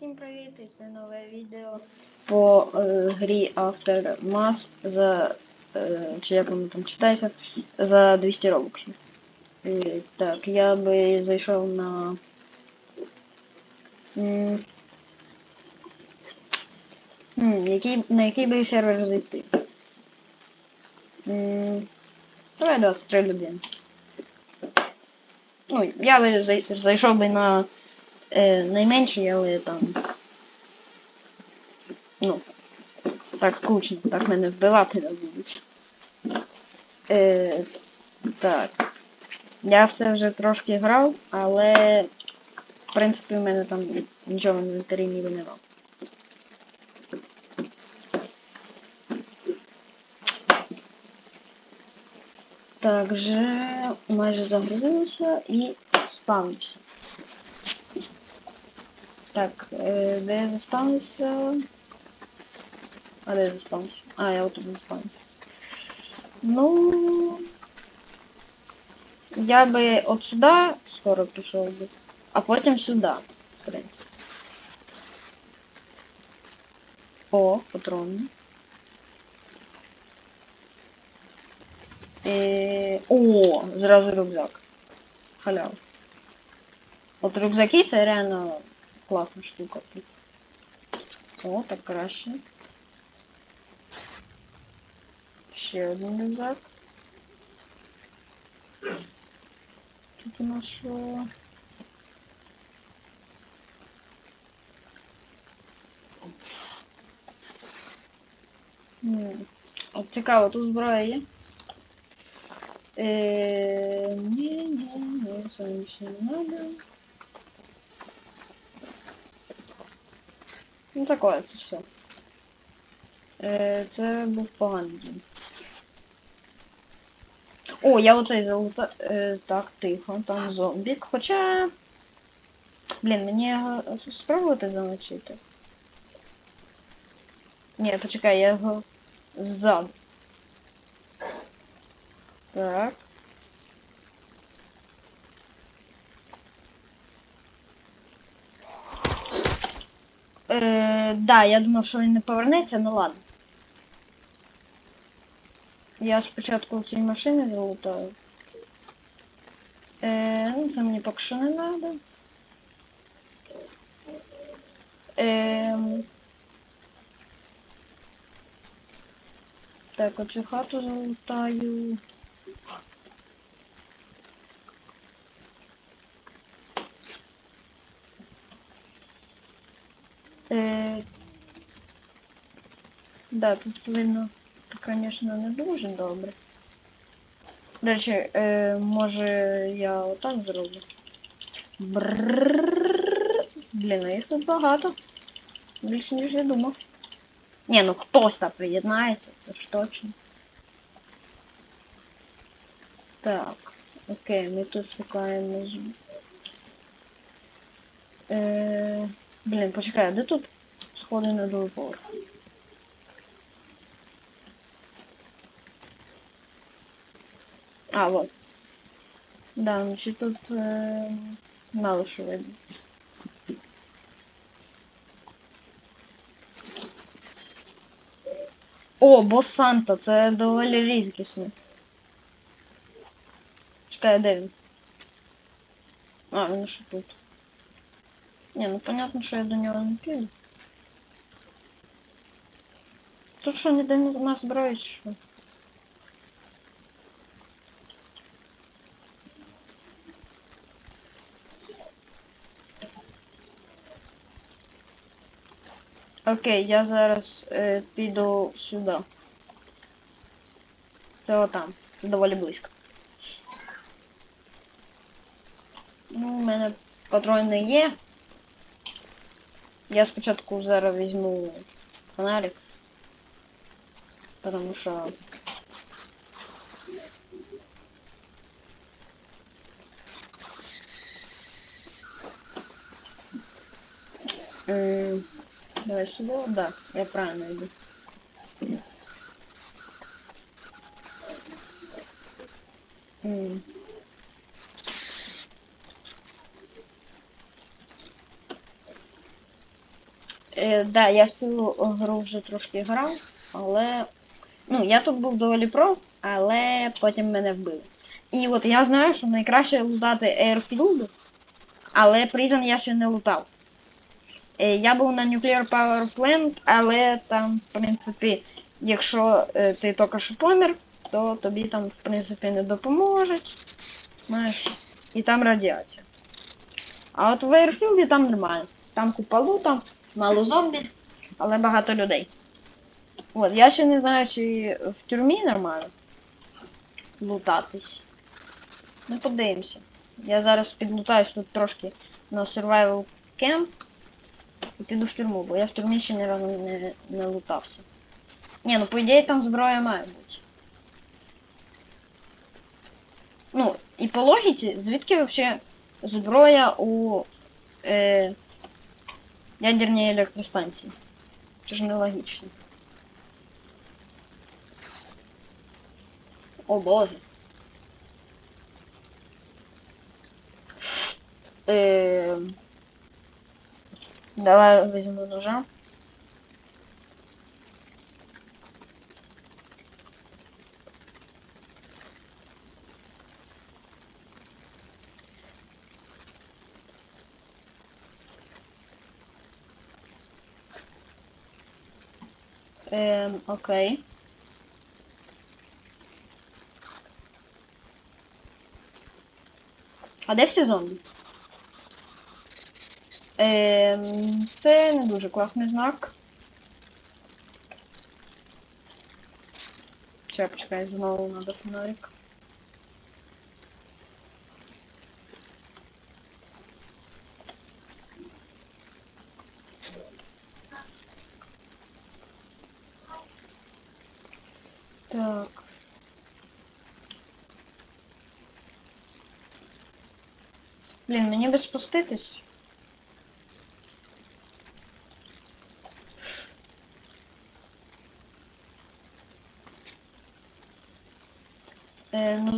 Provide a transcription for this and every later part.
Всім привіт! І це нове відео по е, грі Aftermath за е, чи як воно там читається за 200 робоксів. Так, я би зайшов на який, на який би сервер зайти. М давай 23 людини. Ну, я би зайшов би на е, найменший, але е, там. Ну, так скучно, так мене вбивати не будуть. Е, Так. Я все вже трошки грав, але в принципі в мене там нічого не інвентарі не винував. Так, вже майже загрузилося і спавнився. Так, е, де я заспавнився? А де я заспавнився? А, я отут заспавнився. Ну... Я би от сюди скоро пішов би, а потім сюди, в принципі. О, патрони. Е, О, зразу рюкзак. Халява. От рюкзаки це реально классная штука. Тут. О, так краще. Ще один рюкзак. Тут у нас що? От цікаво, тут зброя є. Э, е, ні, ні, ні, це не все не треба. Ну такое це все. Е, э, Це був поганий день. О, я оцей золота... Е, так, тихо, там зомбік. Хоча... Блін, мені спробувати замочити. Ні, почекай, я його ззаду. Так. Да, я думав, що він не повернеться, ну ладно. Я спочатку ці машини залутаю. Е, ну це мені поки що не треба. Е, так, оцю хату залутаю. Да, тут видно, конечно, не дуже добре. До речі, е, може я отак зроблю. Брррррррррр. Блін, а їх тут багато. Більше ніж я. Не, ну хтось там приєднається, це ж точно. Так, окей, ми тут шукаємо Е, Блін, почекай, де тут сходи на другий поверх? А, вот. Да, значит тут е... мало що видно. О, бос Санта, це доволі різкісно. Чекай, де він? А, він ще тут. Ні, ну понятно, що я до нього не піду. Тут що, ніде не нас зброї, чи що? Окей, я зараз е, піду сюди. Це отам. Доволі близько. Ну, у мене патрони є. Я спочатку зараз візьму фонарик. Потому що. М, Давай сюда, да, я правильно иду. Е, да, я в цю гру вже трошки грав, але. Ну, я тут був доволі про, але потім мене вбили. І от я знаю, що найкраще лутати Airfield, але Prison я ще не лутав. Е, я був на Nuclear Power Plant, але там, в принципі, якщо е, ти тільки що помер, то тобі там, в принципі, не допоможуть. І там радіація. А от в Airfield там нормально. Там купа лута, мало зомбі, але багато людей. От, я ще не знаю, чи в тюрмі нормально лутатись. Ну, подивимося. Я зараз підлутаюсь тут трошки на survival camp і піду в тюрму, бо я в тюрмі ще ні разу не, не лутався. Ні, ну по ідеї там зброя має бути. Ну, і по логіці, звідки взагалі зброя у е, ядерній електростанції? Це ж нелогічно. О боже. Е, давай візьму ножа. Ем, окей. А де всі зомбі? Ем, це не дуже класний знак. Ще почекай, знову надо фонарик. Так. Блін, мені би спуститись.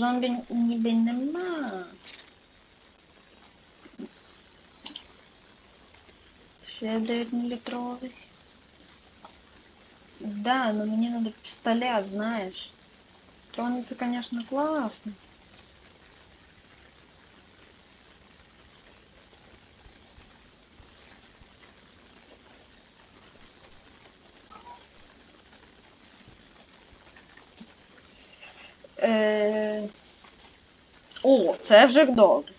Е, ну зомбі ніби нема. Ще 9 мілітровий. Да, но мне надо пистолет, знаешь. Тронется, конечно, классно. Е... О, це вже добре.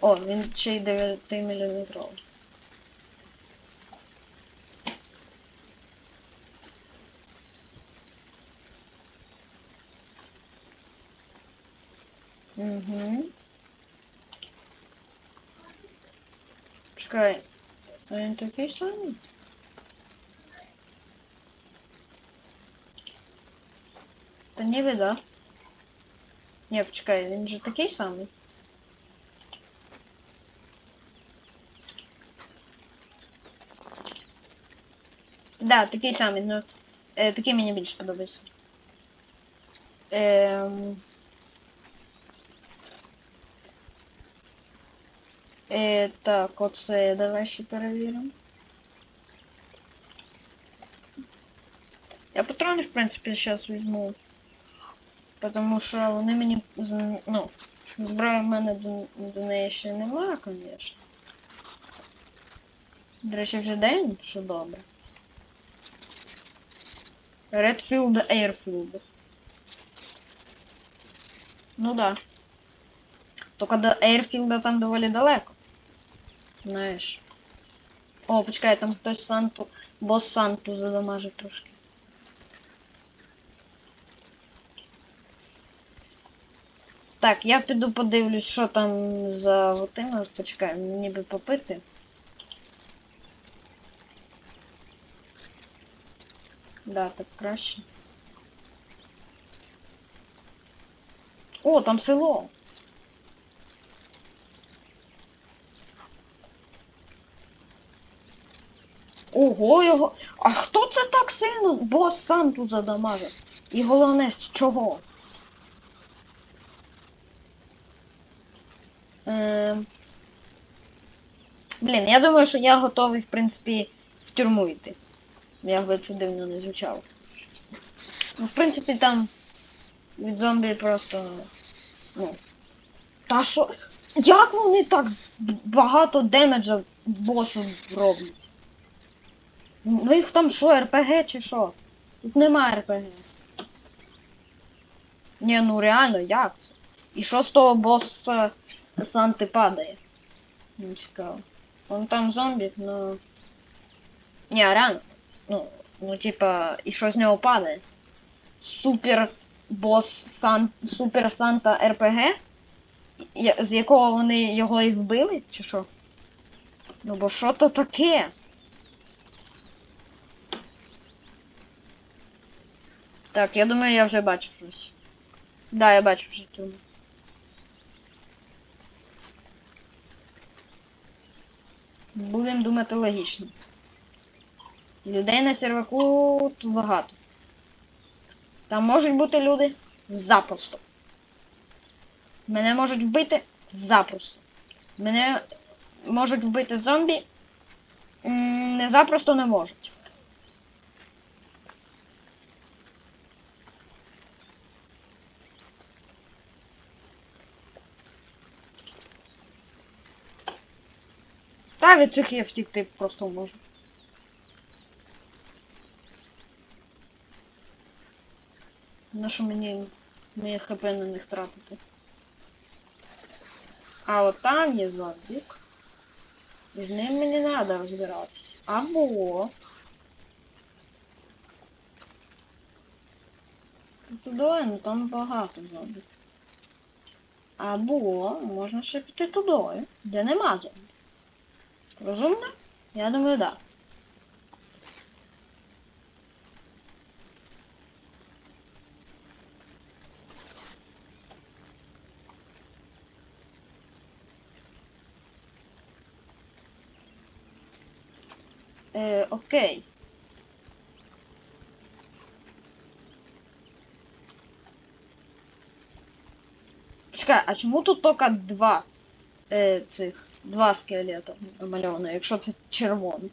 О, він ще й 9 мм. Угу. Чекай. Він такий самий? Та ніби да. Ні, почекай, він же такий самий. Да, такий самий, ну е, такий мені більше подобається. Ем... Е, так, оце давай ще перевіримо. Я патрони, в принципі, зараз візьму. Потому що вони мені ну, зброї в мене до, до неї ще немає, звісно. До речі, вже день, що добре. Redfield Airfield. Ну да. Только до Airfield там доволі далеко. Знаєш. О, почекай, там хтось Санту. Бос Санту задамажив трошки. Так, я піду подивлюсь, що там за отими. Почекай, мені би попити. Да, так краще. О, там село. Ого, його. А хто це так сильно? Бос сам тут задамажив. І головне, з чого? Ем... Блін, я думаю, що я готовий, в принципі, в тюрму йти. Як би це дивно не звучало. Ну, в принципі, там від зомбі просто. Ну. Та що. Як вони так багато демеджа босу роблять? Ну їх там що, РПГ чи що? Тут нема РПГ. Ні, ну реально, як це? І що з того боса Санти падає? Не цікаво. Вон там зомбі, ну. Ні, реально. Ну, ну типа, і що з нього падає? Супер бос Сан... Супер Санта РПГ? З якого вони його і вбили, чи що? Ну бо що то таке? Так, я думаю, я вже бачу щось. Да, я бачу вже тюрму. Будемо думати логічно. Людей на серваку тут багато. Там можуть бути люди запросто. Мене можуть вбити запросто. Мене можуть вбити зомбі. Не запросто не можуть. Та від цих я втікти просто можу. На що мені не хп на них тратити. А от там є зомбік. І з ним мені треба розбиратися. Або... Туди, ну там багато зомбік. Або можна ще піти туди, де нема зомбі. Розумно? Я думаю, да. Е, окей. Чекай, а чому тут тільки два е, цих два скелета намальовано, якщо це червоний?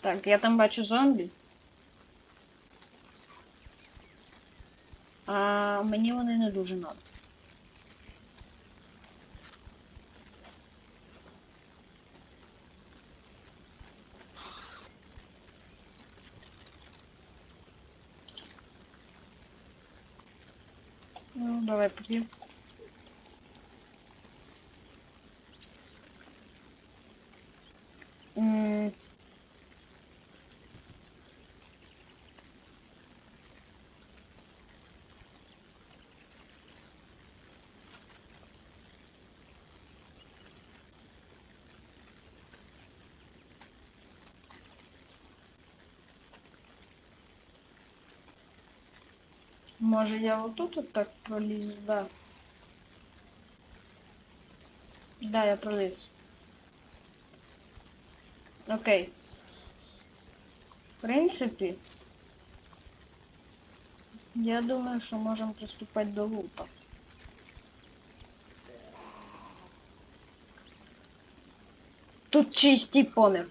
Так, я там бачу зомбі. А мені вони не дуже надо. Ну, Може я отут от так проліз, да. Да, я проліз. Окей. В принципі, я думаю, що можемо приступати до лупа. Тут чистий помер.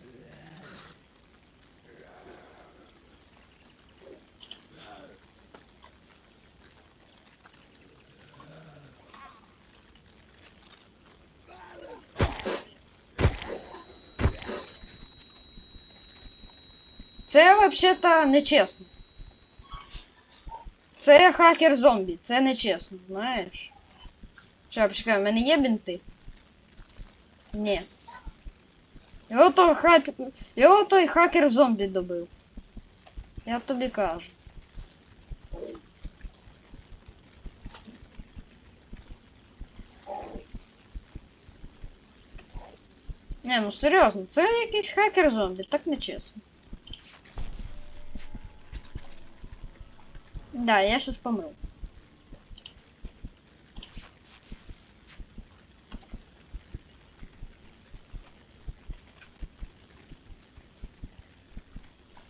Це взагалі нечесно. Це хакер зомбі, це нечесно, знаєш. Що, почекай, в мене є бінти? Ні. Його той хак... Його той хакер зомбі добив. Я тобі кажу. Не, ну серйозно, це якийсь хакер зомбі, так нечесно. Да, я сейчас помыл.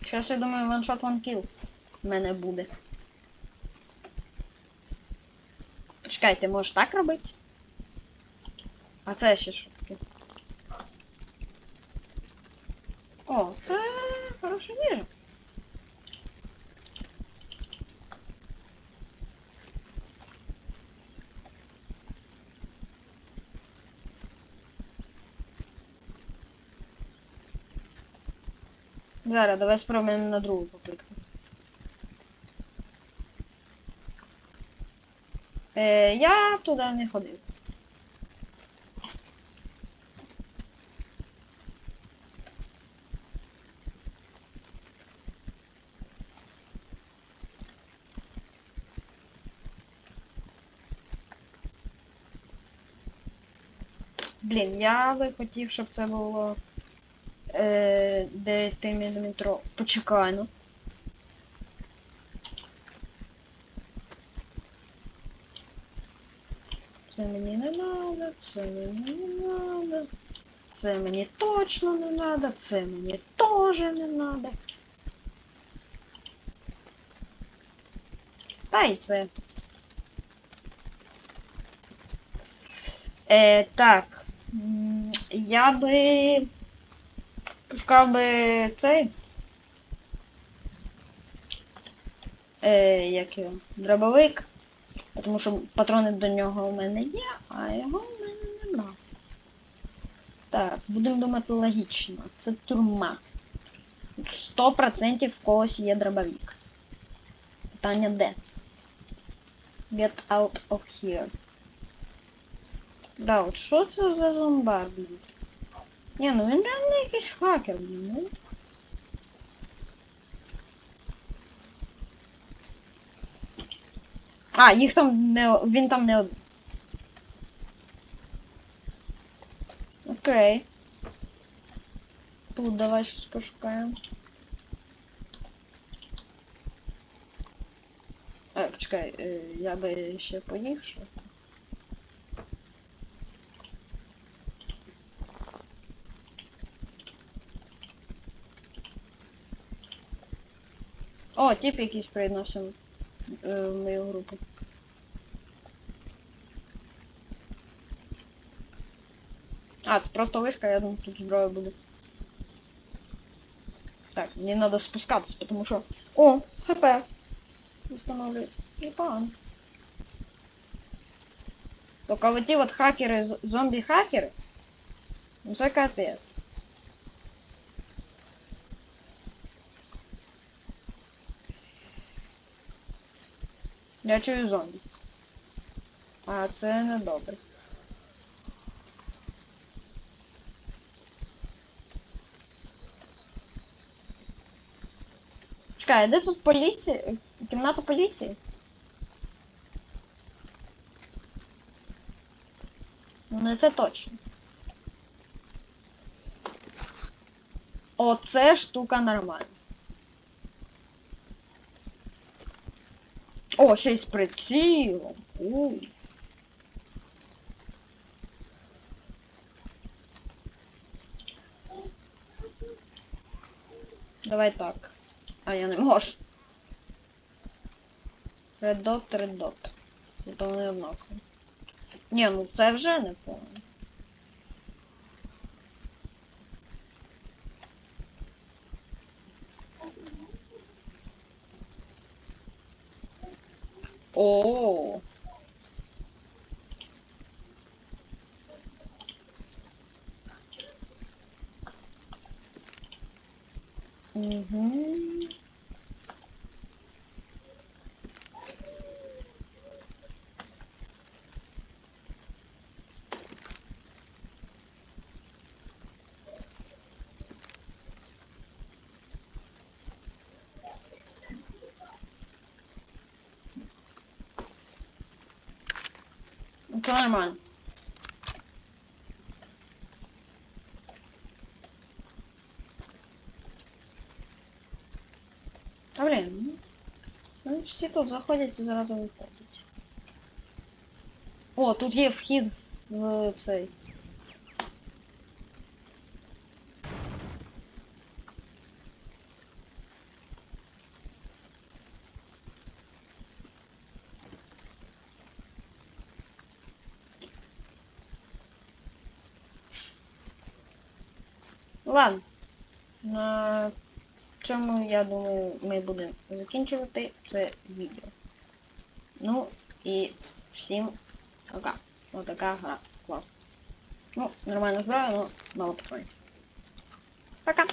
Сейчас я думаю, ваншот ван кіл в мене буде. Чекай, ти можеш так робити? А це ще що таке? О, це хороша їжа. Зараз, давай спробуємо на другу попитку. Е, я туди не ходив. Блін, я би хотів, щоб це було е, 9 мм. Почекай, ну. Це мені не надо, це мені не надо. Це мені точно не надо, це мені теж не надо. Та це. Е, так. Я би пускав би цей. Е, як його? Дробовик. Тому що патрони до нього у мене є, а його в мене нема. Так, будемо думати логічно. Це тюрма. 100% в когось є дробовик. Питання де? Get out of here. Да, от що це за зомбар, блін? Ні, ну він реально якийсь хакер, ну. А, їх там не... він там не. Окей. Тут давай щось пошукаємо. А, почекай, е, я би ще поїв О, тип якийсь приєднався е, в мою групу. А, це просто вишка, я думаю, тут зброя буде. Так, мені надо спускатися, потому що... О, хп! Встановлюють. Непогано. Только вот ті вот хакери, з- зомбі-хакери, ну це капець. Я чую зомбі. А це не добре. Чекай, де тут поліція? Кімната поліції? Ну це точно. Оце штука нормальна. О, ще й з. Давай так. А я не можу. Red dot. Це вони однакові. Ні, ну це вже не повно. О. Угу. Це нормально. тут заходять і зразу. О, тут є вхід в цей. Ладно. Э, Цьому, я думаю, ми будемо закінчувати це відео. Ну і всім пока. Отака гра. Клас. Ну, нормально зброя, але мало патронів. Пока.